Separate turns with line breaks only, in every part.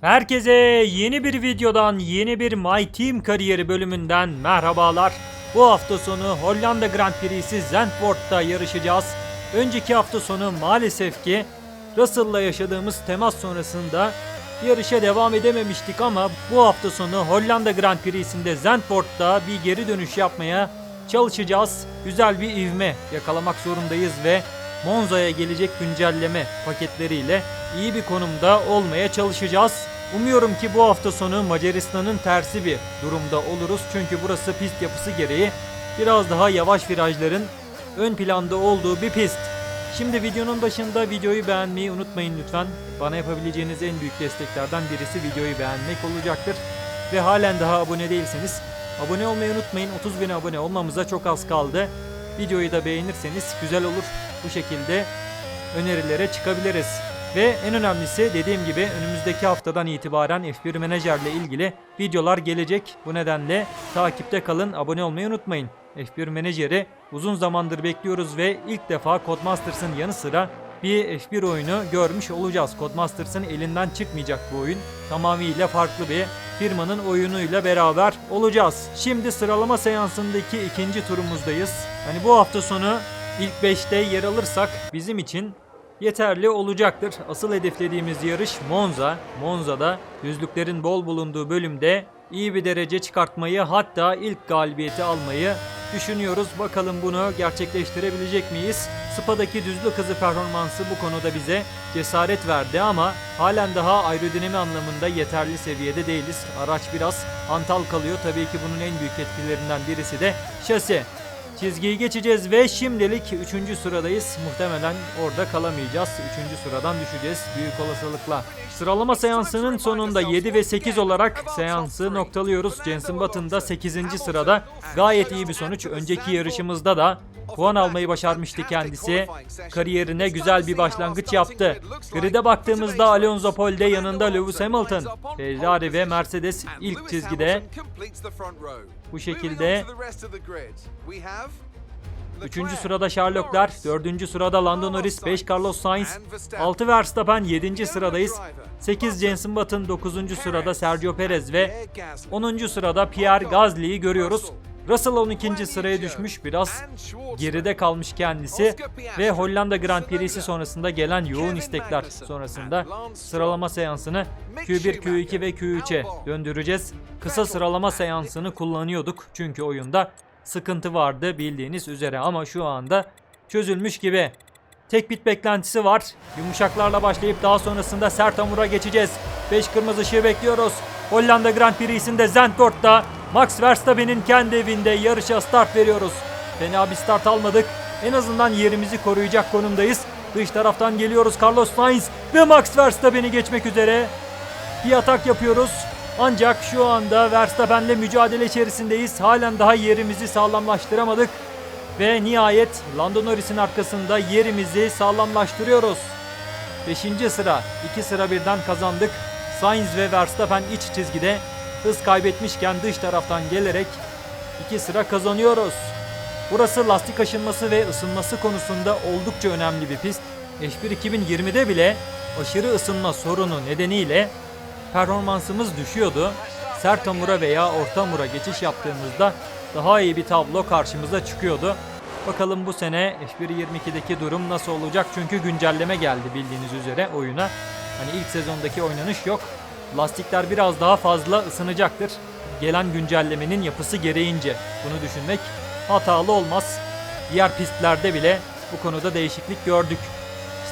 Herkese yeni bir videodan, yeni bir My Team kariyeri bölümünden merhabalar. Bu hafta sonu Hollanda Grand Prix'si Zandvoort'ta yarışacağız. Önceki hafta sonu maalesef ki Russell'la yaşadığımız temas sonrasında yarışa devam edememiştik ama bu hafta sonu Hollanda Grand Prix'sinde Zandvoort'ta bir geri dönüş yapmaya çalışacağız. Güzel bir ivme yakalamak zorundayız ve Monza'ya gelecek güncelleme paketleriyle iyi bir konumda olmaya çalışacağız. Umuyorum ki bu hafta sonu Macaristan'ın tersi bir durumda oluruz. Çünkü burası pist yapısı gereği biraz daha yavaş virajların ön planda olduğu bir pist. Şimdi videonun başında videoyu beğenmeyi unutmayın lütfen. Bana yapabileceğiniz en büyük desteklerden birisi videoyu beğenmek olacaktır. Ve halen daha abone değilseniz abone olmayı unutmayın. 30 bin abone olmamıza çok az kaldı. Videoyu da beğenirseniz güzel olur. Bu şekilde önerilere çıkabiliriz. Ve en önemlisi dediğim gibi önümüzdeki haftadan itibaren F1 Menajer'le ilgili videolar gelecek. Bu nedenle takipte kalın, abone olmayı unutmayın. F1 Menajer'i uzun zamandır bekliyoruz ve ilk defa Codemasters'ın yanı sıra bir F1 oyunu görmüş olacağız. Codemasters'ın elinden çıkmayacak bu oyun. Tamamıyla farklı bir firmanın oyunuyla beraber olacağız. Şimdi sıralama seansındaki ikinci turumuzdayız. Hani bu hafta sonu ilk 5'te yer alırsak bizim için yeterli olacaktır. Asıl hedeflediğimiz yarış Monza. Monza'da düzlüklerin bol bulunduğu bölümde iyi bir derece çıkartmayı hatta ilk galibiyeti almayı düşünüyoruz. Bakalım bunu gerçekleştirebilecek miyiz? Spa'daki düzlük hızı performansı bu konuda bize cesaret verdi ama halen daha aerodinami anlamında yeterli seviyede değiliz. Araç biraz hantal kalıyor. Tabii ki bunun en büyük etkilerinden birisi de şasi. Çizgiyi geçeceğiz ve şimdilik 3. sıradayız. Muhtemelen orada kalamayacağız. 3. sıradan düşeceğiz büyük olasılıkla. Sıralama seansının sonunda 7 ve 8 olarak seansı noktalıyoruz. Jensen Button da 8. sırada. Gayet iyi bir sonuç. Önceki yarışımızda da puan almayı başarmıştı kendisi. Kariyerine güzel bir başlangıç yaptı. Grid'e baktığımızda Alonso Pole'de yanında Lewis Hamilton. Ferrari ve Mercedes ilk çizgide. Bu şekilde Üçüncü sırada Charles Leclerc, dördüncü sırada Lando Norris, 5 Carlos Sainz, 6 Verstappen, 7. sıradayız. 8 Jenson Button, 9. sırada Sergio Perez ve 10. sırada Pierre Gasly'yi görüyoruz. Russell 12. sıraya düşmüş biraz geride kalmış kendisi ve Hollanda Grand Prix'si sonrasında gelen yoğun istekler sonrasında sıralama seansını Q1, Q2 ve Q3'e döndüreceğiz. Kısa sıralama seansını kullanıyorduk çünkü oyunda sıkıntı vardı bildiğiniz üzere ama şu anda çözülmüş gibi. Tek bit beklentisi var. Yumuşaklarla başlayıp daha sonrasında sert hamura geçeceğiz. 5 kırmızı ışığı bekliyoruz. Hollanda Grand Prix'sinde Zandvoort'ta Max Verstappen'in kendi evinde yarışa start veriyoruz. Fena bir start almadık. En azından yerimizi koruyacak konumdayız. Dış taraftan geliyoruz Carlos Sainz ve Max Verstappen'i geçmek üzere. Bir atak yapıyoruz. Ancak şu anda Verstappen'le mücadele içerisindeyiz. Halen daha yerimizi sağlamlaştıramadık. Ve nihayet Lando Norris'in arkasında yerimizi sağlamlaştırıyoruz. 5. sıra. 2 sıra birden kazandık. Sainz ve Verstappen iç çizgide hız kaybetmişken dış taraftan gelerek 2 sıra kazanıyoruz. Burası lastik aşınması ve ısınması konusunda oldukça önemli bir pist. F1 2020'de bile aşırı ısınma sorunu nedeniyle performansımız düşüyordu. Sert hamura veya orta hamura geçiş yaptığımızda daha iyi bir tablo karşımıza çıkıyordu. Bakalım bu sene F1 22'deki durum nasıl olacak? Çünkü güncelleme geldi bildiğiniz üzere oyuna. Hani ilk sezondaki oynanış yok. Lastikler biraz daha fazla ısınacaktır. Gelen güncellemenin yapısı gereğince bunu düşünmek hatalı olmaz. Diğer pistlerde bile bu konuda değişiklik gördük.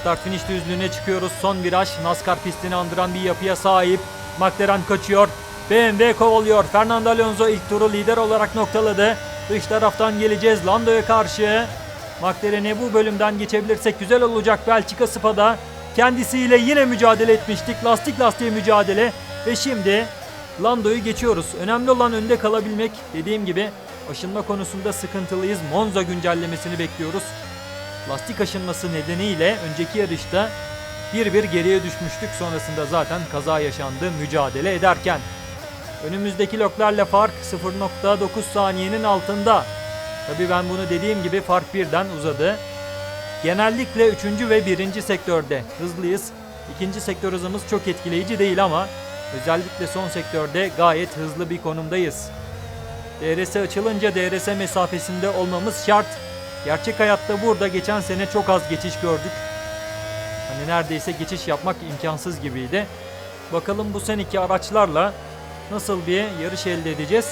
Start finish düzlüğüne çıkıyoruz. Son viraj NASCAR pistini andıran bir yapıya sahip. McLaren kaçıyor. BMW kovalıyor. Fernando Alonso ilk turu lider olarak noktaladı. Dış taraftan geleceğiz Lando'ya karşı. McLaren'i bu bölümden geçebilirsek güzel olacak Belçika Spa'da. Kendisiyle yine mücadele etmiştik. Lastik lastiğe mücadele. Ve şimdi Lando'yu geçiyoruz. Önemli olan önde kalabilmek. Dediğim gibi aşınma konusunda sıkıntılıyız. Monza güncellemesini bekliyoruz. Lastik aşınması nedeniyle önceki yarışta bir bir geriye düşmüştük. Sonrasında zaten kaza yaşandı mücadele ederken. Önümüzdeki loklarla fark 0.9 saniyenin altında. Tabi ben bunu dediğim gibi fark birden uzadı. Genellikle 3. ve 1. sektörde hızlıyız. İkinci sektör hızımız çok etkileyici değil ama Özellikle son sektörde gayet hızlı bir konumdayız. DRS açılınca DRS mesafesinde olmamız şart. Gerçek hayatta burada geçen sene çok az geçiş gördük. Hani neredeyse geçiş yapmak imkansız gibiydi. Bakalım bu seneki araçlarla nasıl bir yarış elde edeceğiz?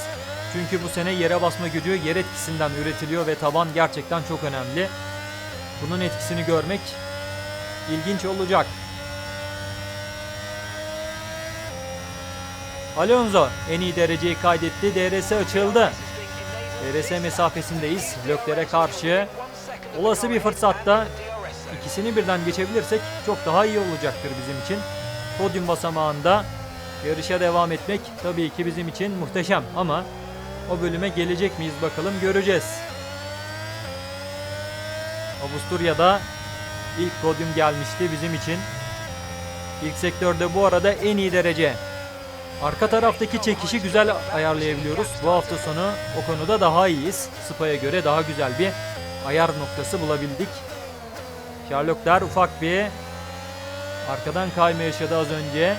Çünkü bu sene yere basma gücü yer etkisinden üretiliyor ve taban gerçekten çok önemli. Bunun etkisini görmek ilginç olacak. Alonso en iyi dereceyi kaydetti. DRS açıldı. DRS mesafesindeyiz. Löklere karşı. Olası bir fırsatta ikisini birden geçebilirsek çok daha iyi olacaktır bizim için. Podyum basamağında yarışa devam etmek tabii ki bizim için muhteşem ama o bölüme gelecek miyiz bakalım göreceğiz. Avusturya'da ilk podyum gelmişti bizim için. İlk sektörde bu arada en iyi derece. Arka taraftaki çekişi güzel ayarlayabiliyoruz. Bu hafta sonu o konuda daha iyiyiz. Spa'ya göre daha güzel bir ayar noktası bulabildik. Sherlockler ufak bir arkadan kayma yaşadı az önce.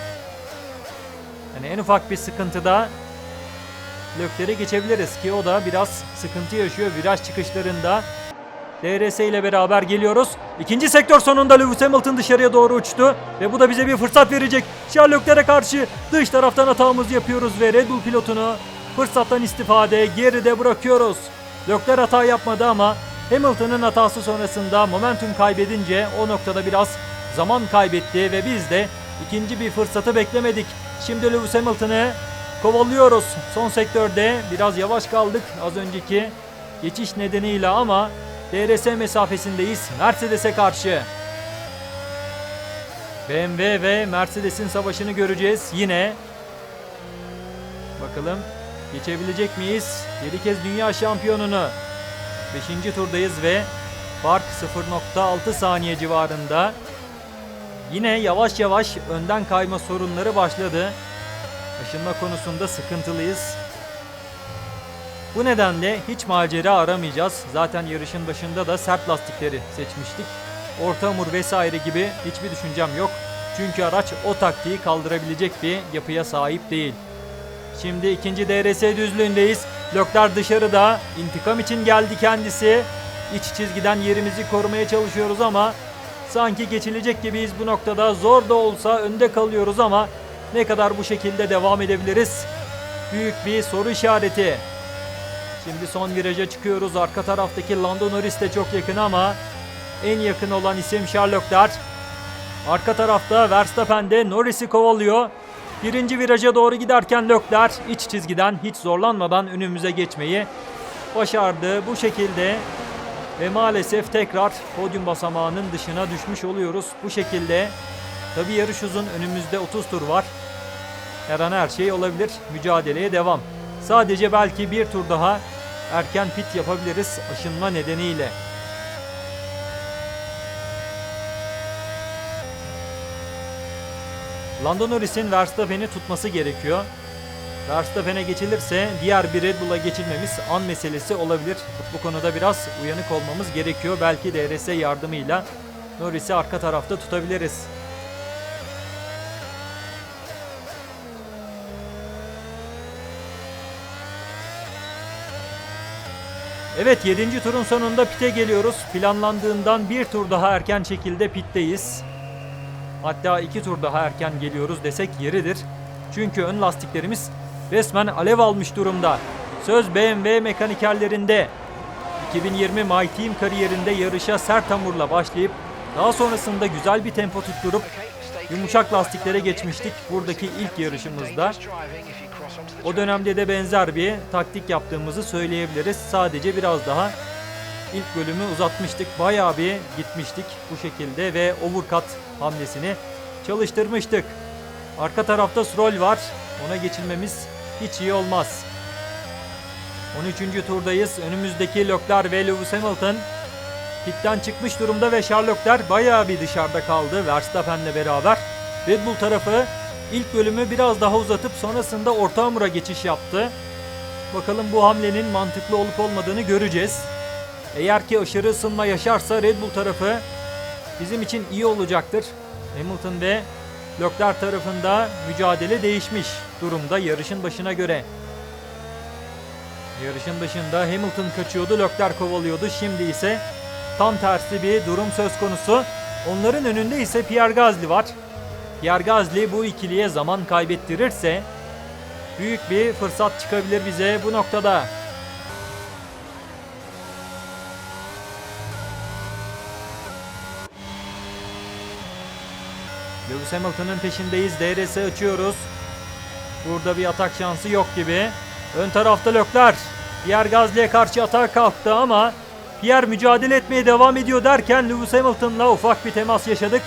Yani en ufak bir sıkıntıda Lökleri geçebiliriz ki o da biraz sıkıntı yaşıyor viraj çıkışlarında. DRS ile beraber geliyoruz. İkinci sektör sonunda Lewis Hamilton dışarıya doğru uçtu. Ve bu da bize bir fırsat verecek. Sherlock'lere karşı dış taraftan hatamızı yapıyoruz ve Red Bull pilotunu fırsattan istifade geride bırakıyoruz. Lökler hata yapmadı ama Hamilton'ın hatası sonrasında momentum kaybedince o noktada biraz zaman kaybetti ve biz de ikinci bir fırsatı beklemedik. Şimdi Lewis Hamilton'ı kovalıyoruz. Son sektörde biraz yavaş kaldık az önceki geçiş nedeniyle ama DRS mesafesindeyiz Mercedes'e karşı. BMW ve Mercedes'in savaşını göreceğiz yine. Bakalım geçebilecek miyiz? 7 kez dünya şampiyonunu. 5. turdayız ve fark 0.6 saniye civarında. Yine yavaş yavaş önden kayma sorunları başladı. Aşınma konusunda sıkıntılıyız. Bu nedenle hiç macera aramayacağız. Zaten yarışın başında da sert lastikleri seçmiştik. Orta hamur vesaire gibi hiçbir düşüncem yok. Çünkü araç o taktiği kaldırabilecek bir yapıya sahip değil. Şimdi ikinci DRS düzlüğündeyiz. Lökler dışarıda. İntikam için geldi kendisi. İç çizgiden yerimizi korumaya çalışıyoruz ama sanki geçilecek gibiyiz bu noktada. Zor da olsa önde kalıyoruz ama ne kadar bu şekilde devam edebiliriz? Büyük bir soru işareti. Şimdi son viraja çıkıyoruz. Arka taraftaki Lando Norris de çok yakın ama en yakın olan isim Sherlockler. Arka tarafta Verstappen de Norris'i kovalıyor. Birinci viraja doğru giderken Lökler iç çizgiden hiç zorlanmadan önümüze geçmeyi başardı. Bu şekilde ve maalesef tekrar podyum basamağının dışına düşmüş oluyoruz. Bu şekilde tabi yarış uzun önümüzde 30 tur var. Her an her şey olabilir. Mücadeleye devam. Sadece belki bir tur daha erken pit yapabiliriz aşınma nedeniyle. Lando Norris'in Verstappen'i tutması gerekiyor. Verstappen'e geçilirse diğer bir Red Bull'a geçilmemiz an meselesi olabilir. Bu konuda biraz uyanık olmamız gerekiyor. Belki DRS yardımıyla Norris'i arka tarafta tutabiliriz. Evet 7. turun sonunda pite geliyoruz. Planlandığından bir tur daha erken şekilde pitteyiz. Hatta iki tur daha erken geliyoruz desek yeridir. Çünkü ön lastiklerimiz resmen alev almış durumda. Söz BMW mekanikerlerinde. 2020 My Team kariyerinde yarışa sert hamurla başlayıp daha sonrasında güzel bir tempo tutturup yumuşak lastiklere geçmiştik buradaki ilk yarışımızda. O dönemde de benzer bir taktik yaptığımızı söyleyebiliriz. Sadece biraz daha ilk bölümü uzatmıştık. Bayağı bir gitmiştik bu şekilde ve overcut hamlesini çalıştırmıştık. Arka tarafta Stroll var. Ona geçilmemiz hiç iyi olmaz. 13. turdayız. Önümüzdeki Lökler ve Lewis Hamilton pitten çıkmış durumda ve Sherlockler bayağı bir dışarıda kaldı Verstappen'le beraber. Red Bull tarafı ilk bölümü biraz daha uzatıp sonrasında orta hamura geçiş yaptı. Bakalım bu hamlenin mantıklı olup olmadığını göreceğiz. Eğer ki aşırı ısınma yaşarsa Red Bull tarafı bizim için iyi olacaktır. Hamilton ve Leclerc tarafında mücadele değişmiş durumda yarışın başına göre. Yarışın başında Hamilton kaçıyordu, Leclerc kovalıyordu. Şimdi ise tam tersi bir durum söz konusu. Onların önünde ise Pierre Gasly var. Gasly bu ikiliye zaman kaybettirirse büyük bir fırsat çıkabilir bize bu noktada. Lewis Hamilton'ın peşindeyiz. DRS açıyoruz. Burada bir atak şansı yok gibi. Ön tarafta Leclerc. Pierre Gasly'e karşı atağa kalktı ama Pierre mücadele etmeye devam ediyor derken Lewis Hamilton'la ufak bir temas yaşadık.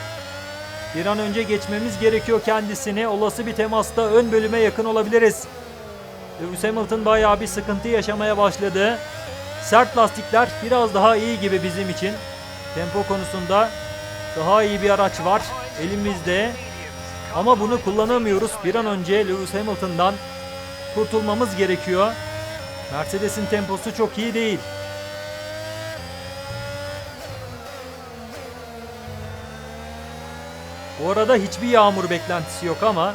Bir an önce geçmemiz gerekiyor kendisini. Olası bir temasta ön bölüme yakın olabiliriz. Lewis Hamilton bayağı bir sıkıntı yaşamaya başladı. Sert lastikler biraz daha iyi gibi bizim için. Tempo konusunda daha iyi bir araç var elimizde. Ama bunu kullanamıyoruz. Bir an önce Lewis Hamilton'dan kurtulmamız gerekiyor. Mercedes'in temposu çok iyi değil. Bu arada hiçbir yağmur beklentisi yok ama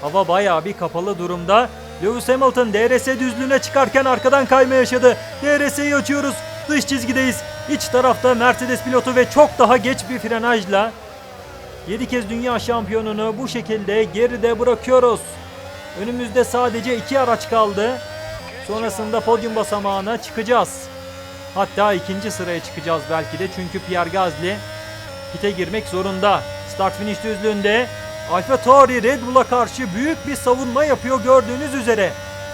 hava bayağı bir kapalı durumda. Lewis Hamilton DRS düzlüğüne çıkarken arkadan kayma yaşadı. DRS'yi açıyoruz. Dış çizgideyiz. İç tarafta Mercedes pilotu ve çok daha geç bir frenajla 7 kez dünya şampiyonunu bu şekilde geride bırakıyoruz. Önümüzde sadece iki araç kaldı. Sonrasında podyum basamağına çıkacağız. Hatta ikinci sıraya çıkacağız belki de çünkü Pierre Gasly pite girmek zorunda. Start finish düzlüğünde Alfa Tauri Red Bull'a karşı büyük bir savunma yapıyor gördüğünüz üzere.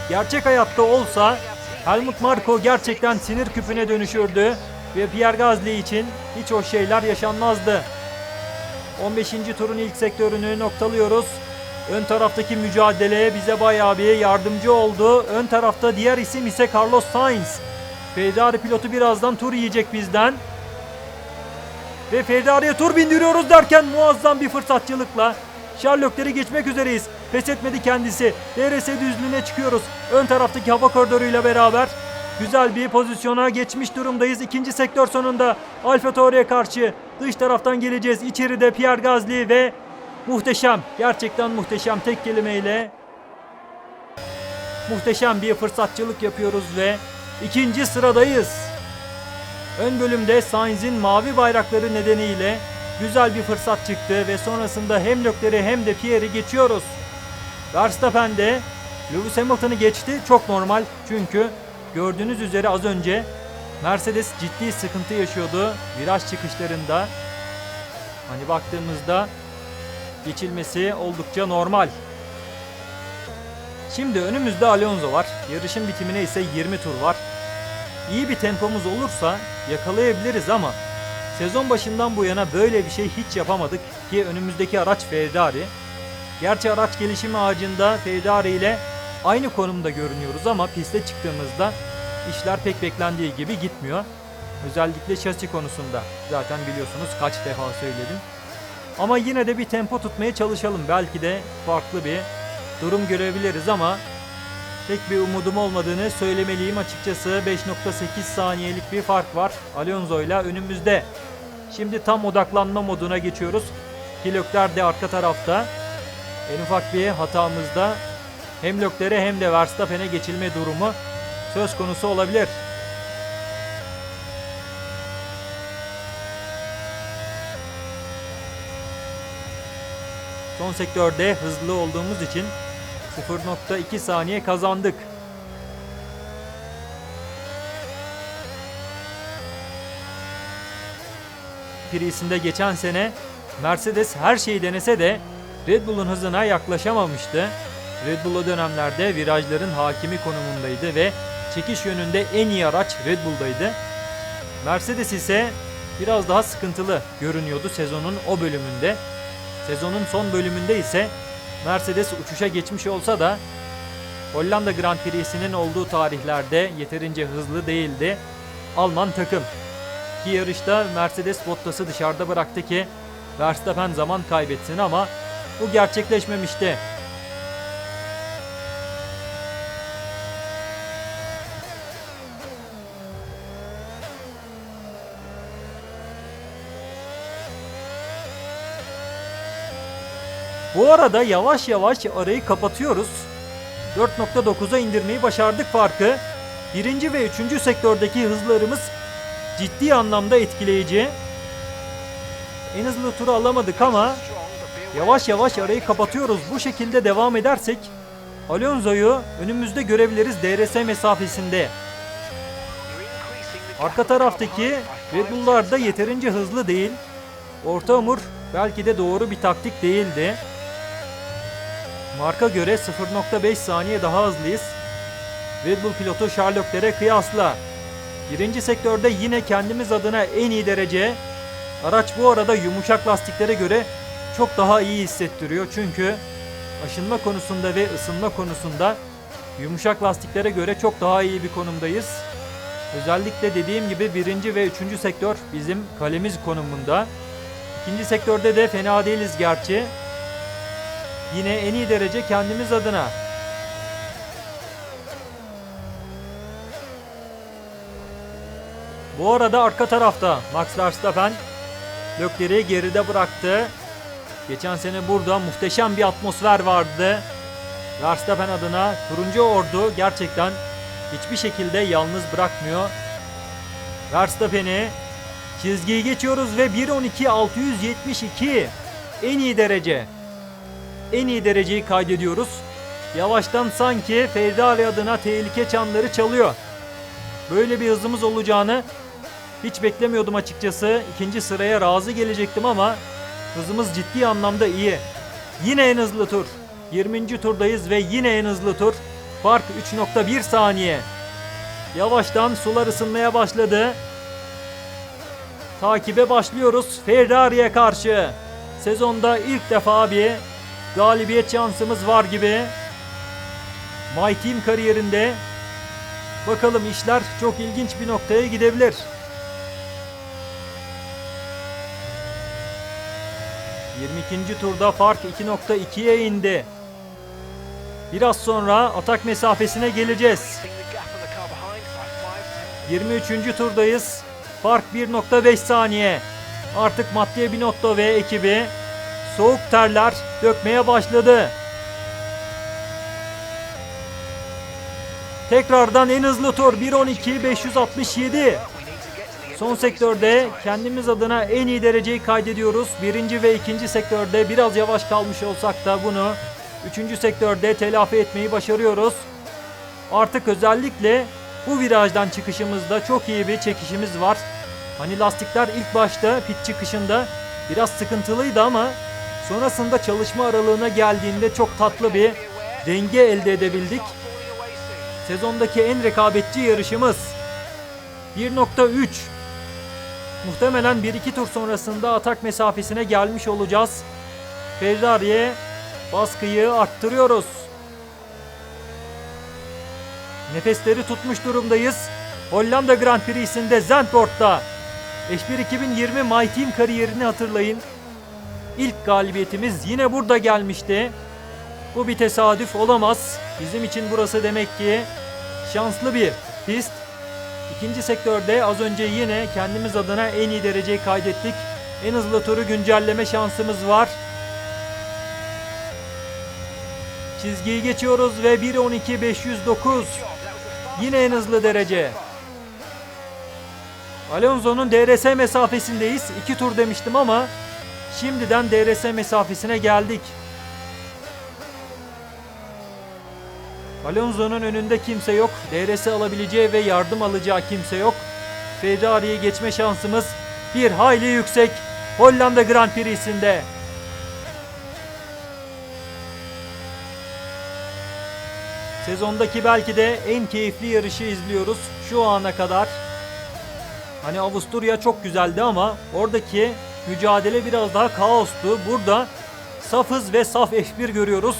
Gerçek hayatta olsa Helmut Marko gerçekten sinir küpüne dönüşürdü ve Pierre Gasly için hiç o şeyler yaşanmazdı. 15. turun ilk sektörünü noktalıyoruz. Ön taraftaki mücadele bize bayağı bir yardımcı oldu. Ön tarafta diğer isim ise Carlos Sainz. Ferrari pilotu birazdan tur yiyecek bizden. Ve Ferrari'ye tur bindiriyoruz derken muazzam bir fırsatçılıkla Sherlock'leri geçmek üzereyiz. Pes etmedi kendisi. DRS düzlüğüne çıkıyoruz. Ön taraftaki hava koridoruyla beraber güzel bir pozisyona geçmiş durumdayız. İkinci sektör sonunda Alfa Tauri'ye karşı dış taraftan geleceğiz. İçeride Pierre Gasly ve muhteşem, gerçekten muhteşem tek kelimeyle muhteşem bir fırsatçılık yapıyoruz ve ikinci sıradayız. Ön bölümde Sainz'in mavi bayrakları nedeniyle güzel bir fırsat çıktı ve sonrasında hem Leclerc'i hem de Pierre'i geçiyoruz. Verstappen de Lewis Hamilton'ı geçti. Çok normal çünkü gördüğünüz üzere az önce Mercedes ciddi sıkıntı yaşıyordu viraj çıkışlarında. Hani baktığımızda geçilmesi oldukça normal. Şimdi önümüzde Alonso var. Yarışın bitimine ise 20 tur var. İyi bir tempomuz olursa yakalayabiliriz ama sezon başından bu yana böyle bir şey hiç yapamadık ki önümüzdeki araç Ferrari. Gerçi araç gelişimi ağacında Ferrari ile aynı konumda görünüyoruz ama piste çıktığımızda işler pek beklendiği gibi gitmiyor. Özellikle şasi konusunda zaten biliyorsunuz kaç defa söyledim. Ama yine de bir tempo tutmaya çalışalım. Belki de farklı bir durum görebiliriz ama pek bir umudum olmadığını söylemeliyim açıkçası. 5.8 saniyelik bir fark var Alonso ile önümüzde. Şimdi tam odaklanma moduna geçiyoruz. Kilokler de arka tarafta. En ufak bir hatamızda hem Leclerc'e hem de Verstappen'e geçilme durumu söz konusu olabilir. Son sektörde hızlı olduğumuz için 0.2 saniye kazandık. Pris'inde geçen sene Mercedes her şeyi denese de Red Bull'un hızına yaklaşamamıştı. Red Bull o dönemlerde virajların hakimi konumundaydı ve çekiş yönünde en iyi araç Red Bull'daydı. Mercedes ise biraz daha sıkıntılı görünüyordu sezonun o bölümünde. Sezonun son bölümünde ise Mercedes uçuşa geçmiş olsa da Hollanda Grand Prix'sinin olduğu tarihlerde yeterince hızlı değildi Alman takım. Ki yarışta Mercedes Bottas'ı dışarıda bıraktı ki Verstappen zaman kaybetsin ama bu gerçekleşmemişti. Bu arada yavaş yavaş arayı kapatıyoruz. 4.9'a indirmeyi başardık farkı. Birinci ve üçüncü sektördeki hızlarımız ciddi anlamda etkileyici. En hızlı turu alamadık ama yavaş yavaş arayı kapatıyoruz. Bu şekilde devam edersek Alonso'yu önümüzde görebiliriz DRS mesafesinde. Arka taraftaki Red Bull'lar da yeterince hızlı değil. Orta hamur belki de doğru bir taktik değildi. Marka göre 0.5 saniye daha hızlıyız. Red Bull pilotu Sherlock'lere kıyasla. Birinci sektörde yine kendimiz adına en iyi derece. Araç bu arada yumuşak lastiklere göre çok daha iyi hissettiriyor. Çünkü aşınma konusunda ve ısınma konusunda yumuşak lastiklere göre çok daha iyi bir konumdayız. Özellikle dediğim gibi birinci ve üçüncü sektör bizim kalemiz konumunda. İkinci sektörde de fena değiliz gerçi. Yine en iyi derece kendimiz adına. Bu arada arka tarafta Max Verstappen Lökleri geride bıraktı. Geçen sene burada muhteşem bir atmosfer vardı. Verstappen adına turuncu ordu gerçekten hiçbir şekilde yalnız bırakmıyor. Verstappen'i çizgiyi geçiyoruz ve 1.12.672 en iyi derece. En iyi dereceyi kaydediyoruz. Yavaştan sanki Ferrari adına tehlike çanları çalıyor. Böyle bir hızımız olacağını hiç beklemiyordum açıkçası. İkinci sıraya razı gelecektim ama hızımız ciddi anlamda iyi. Yine en hızlı tur. 20. turdayız ve yine en hızlı tur. Fark 3.1 saniye. Yavaştan sular ısınmaya başladı. Takibe başlıyoruz Ferrari'ye karşı. Sezonda ilk defa bir galibiyet şansımız var gibi. My Team kariyerinde bakalım işler çok ilginç bir noktaya gidebilir. 22. turda fark 2.2'ye indi. Biraz sonra atak mesafesine geleceğiz. 23. turdayız. Fark 1.5 saniye. Artık Mattia Binotto ve ekibi soğuk terler dökmeye başladı. Tekrardan en hızlı tur 1.12.567. Son sektörde kendimiz adına en iyi dereceyi kaydediyoruz. Birinci ve ikinci sektörde biraz yavaş kalmış olsak da bunu üçüncü sektörde telafi etmeyi başarıyoruz. Artık özellikle bu virajdan çıkışımızda çok iyi bir çekişimiz var. Hani lastikler ilk başta pit çıkışında biraz sıkıntılıydı ama sonrasında çalışma aralığına geldiğinde çok tatlı bir denge elde edebildik. Sezondaki en rekabetçi yarışımız 1.3 Muhtemelen 1-2 tur sonrasında atak mesafesine gelmiş olacağız. Ferrari'ye baskıyı arttırıyoruz. Nefesleri tutmuş durumdayız. Hollanda Grand Prix'sinde Zandvoort'ta F1 2020 My Team kariyerini hatırlayın. İlk galibiyetimiz yine burada gelmişti. Bu bir tesadüf olamaz. Bizim için burası demek ki şanslı bir pist. İkinci sektörde az önce yine kendimiz adına en iyi dereceyi kaydettik. En hızlı turu güncelleme şansımız var. Çizgiyi geçiyoruz ve 1.12.509 yine en hızlı derece. Alonso'nun DRS mesafesindeyiz. 2 tur demiştim ama şimdiden DRS mesafesine geldik. Alonso'nun önünde kimse yok. DRS alabileceği ve yardım alacağı kimse yok. Ferrari'ye geçme şansımız bir hayli yüksek. Hollanda Grand Prix'sinde. Sezondaki belki de en keyifli yarışı izliyoruz şu ana kadar. Hani Avusturya çok güzeldi ama oradaki mücadele biraz daha kaostu. Burada saf hız ve saf F1 görüyoruz.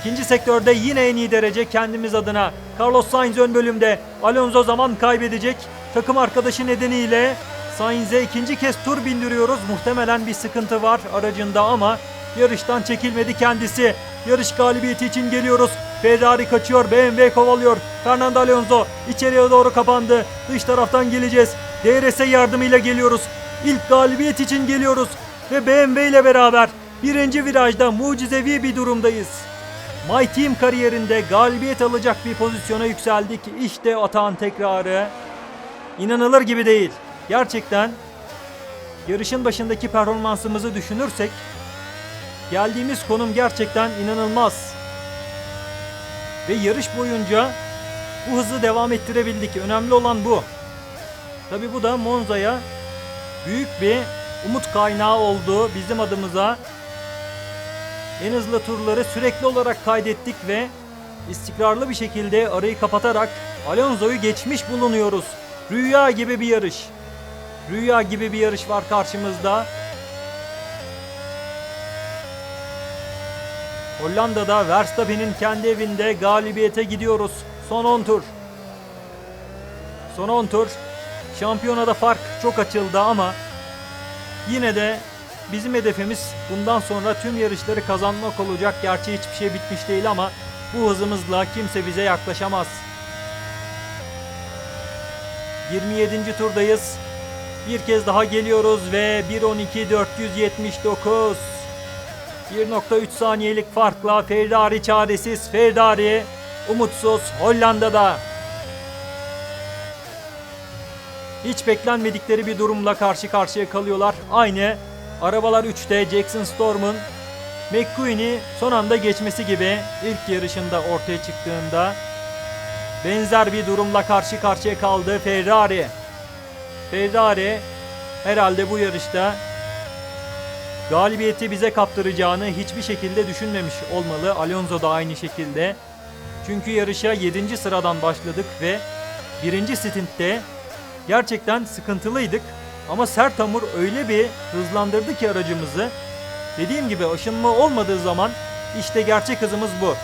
İkinci sektörde yine en iyi derece kendimiz adına. Carlos Sainz ön bölümde. Alonso zaman kaybedecek. Takım arkadaşı nedeniyle Sainz'e ikinci kez tur bindiriyoruz. Muhtemelen bir sıkıntı var aracında ama yarıştan çekilmedi kendisi. Yarış galibiyeti için geliyoruz. Ferrari kaçıyor, BMW kovalıyor. Fernando Alonso içeriye doğru kapandı. Dış taraftan geleceğiz. DRS yardımıyla geliyoruz. İlk galibiyet için geliyoruz. Ve BMW ile beraber birinci virajda mucizevi bir durumdayız. My Team kariyerinde galibiyet alacak bir pozisyona yükseldik. İşte atağın tekrarı. İnanılır gibi değil. Gerçekten yarışın başındaki performansımızı düşünürsek geldiğimiz konum gerçekten inanılmaz. Ve yarış boyunca bu hızı devam ettirebildik. Önemli olan bu. Tabi bu da Monza'ya büyük bir umut kaynağı oldu bizim adımıza. En hızlı turları sürekli olarak kaydettik ve istikrarlı bir şekilde arayı kapatarak Alonso'yu geçmiş bulunuyoruz. Rüya gibi bir yarış. Rüya gibi bir yarış var karşımızda. Hollanda'da Verstappen'in kendi evinde galibiyete gidiyoruz. Son 10 tur. Son 10 tur. Şampiyonada fark çok açıldı ama yine de bizim hedefimiz bundan sonra tüm yarışları kazanmak olacak. Gerçi hiçbir şey bitmiş değil ama bu hızımızla kimse bize yaklaşamaz. 27. turdayız. Bir kez daha geliyoruz ve 1.12 479 1.3 saniyelik farkla Ferrari çaresiz Ferrari umutsuz Hollanda'da. Hiç beklenmedikleri bir durumla karşı karşıya kalıyorlar. Aynı arabalar 3'te Jackson Storm'un McQueen'i son anda geçmesi gibi ilk yarışında ortaya çıktığında benzer bir durumla karşı karşıya kaldı Ferrari. Ferrari herhalde bu yarışta galibiyeti bize kaptıracağını hiçbir şekilde düşünmemiş olmalı. Alonso da aynı şekilde. Çünkü yarışa 7. sıradan başladık ve 1. stintte gerçekten sıkıntılıydık. Ama sert hamur öyle bir hızlandırdı ki aracımızı. Dediğim gibi aşınma olmadığı zaman işte gerçek hızımız bu.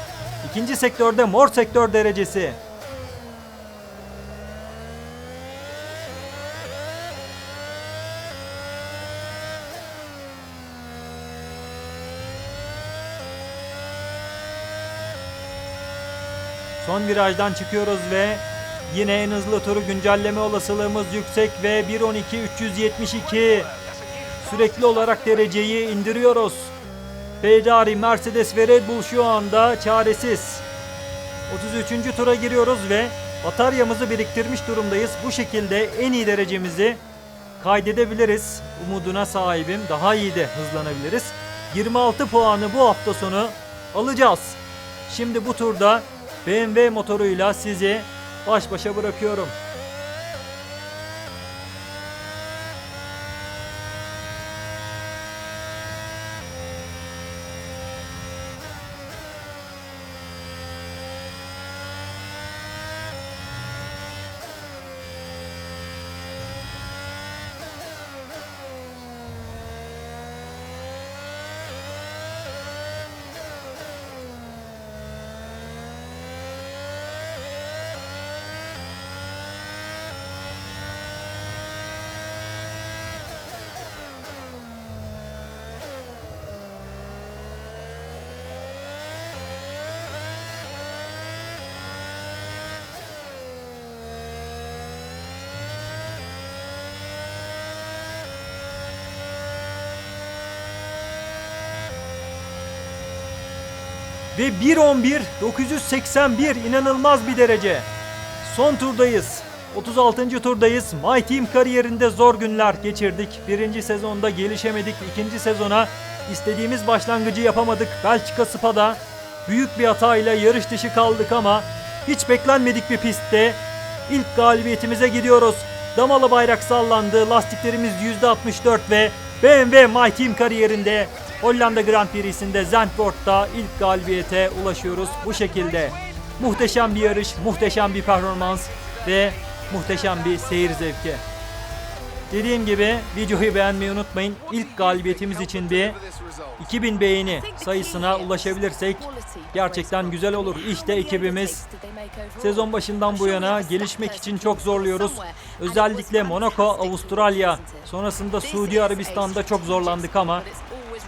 İkinci sektörde mor sektör derecesi. Son virajdan çıkıyoruz ve yine en hızlı turu güncelleme olasılığımız yüksek ve 1.12 372 sürekli olarak dereceyi indiriyoruz. Ferrari, Mercedes ve Red Bull şu anda çaresiz. 33. tura giriyoruz ve bataryamızı biriktirmiş durumdayız. Bu şekilde en iyi derecemizi kaydedebiliriz. Umuduna sahibim. Daha iyi de hızlanabiliriz. 26 puanı bu hafta sonu alacağız. Şimdi bu turda BMW motoruyla sizi baş başa bırakıyorum. Ve 1.11 981 inanılmaz bir derece. Son turdayız. 36. turdayız. My Team kariyerinde zor günler geçirdik. Birinci sezonda gelişemedik. İkinci sezona istediğimiz başlangıcı yapamadık. Belçika Spa'da büyük bir hatayla yarış dışı kaldık ama hiç beklenmedik bir pistte ilk galibiyetimize gidiyoruz. Damalı bayrak sallandı. Lastiklerimiz %64 ve BMW My Team kariyerinde Hollanda Grand Prix'sinde Zandvoort'ta ilk galibiyete ulaşıyoruz bu şekilde. Muhteşem bir yarış, muhteşem bir performans ve muhteşem bir seyir zevki. Dediğim gibi videoyu beğenmeyi unutmayın. İlk galibiyetimiz için bir 2000 beğeni sayısına ulaşabilirsek gerçekten güzel olur. İşte ekibimiz sezon başından bu yana gelişmek için çok zorluyoruz. Özellikle Monaco, Avustralya, sonrasında Suudi Arabistan'da çok zorlandık ama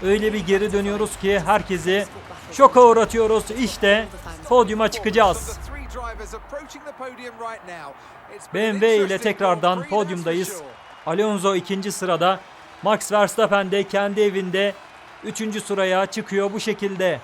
öyle bir geri dönüyoruz ki herkesi şoka uğratıyoruz. İşte podyuma çıkacağız. BMW ile tekrardan podyumdayız. Alonso ikinci sırada. Max Verstappen de kendi evinde üçüncü sıraya çıkıyor bu şekilde.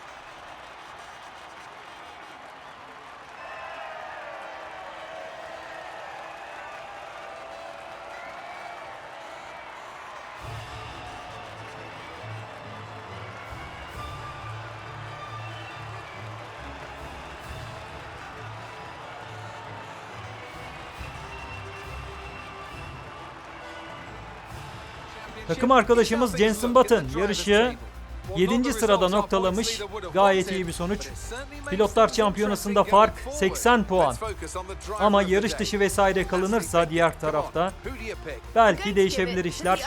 Takım arkadaşımız Jenson Button yarışı 7. sırada noktalamış. Gayet iyi bir sonuç. Pilotlar şampiyonasında fark 80 puan. Ama yarış dışı vesaire kalınırsa diğer tarafta belki değişebilir işler.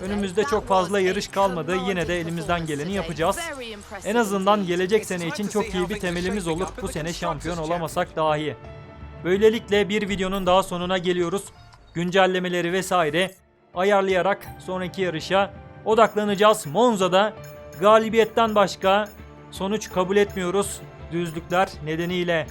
Önümüzde çok fazla yarış kalmadı. Yine de elimizden geleni yapacağız. En azından gelecek sene için çok iyi bir temelimiz olur. Bu sene şampiyon olamasak dahi. Böylelikle bir videonun daha sonuna geliyoruz. Güncellemeleri vesaire ayarlayarak sonraki yarışa odaklanacağız. Monza'da galibiyetten başka sonuç kabul etmiyoruz düzlükler nedeniyle.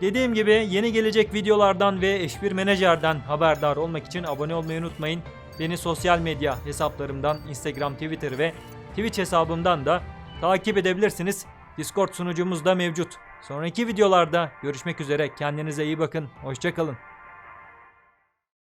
Dediğim gibi yeni gelecek videolardan ve F1 Menajer'den haberdar olmak için abone olmayı unutmayın. Beni sosyal medya hesaplarımdan Instagram, Twitter ve Twitch hesabımdan da takip edebilirsiniz. Discord sunucumuz da mevcut. Sonraki videolarda görüşmek üzere. Kendinize iyi bakın. Hoşçakalın.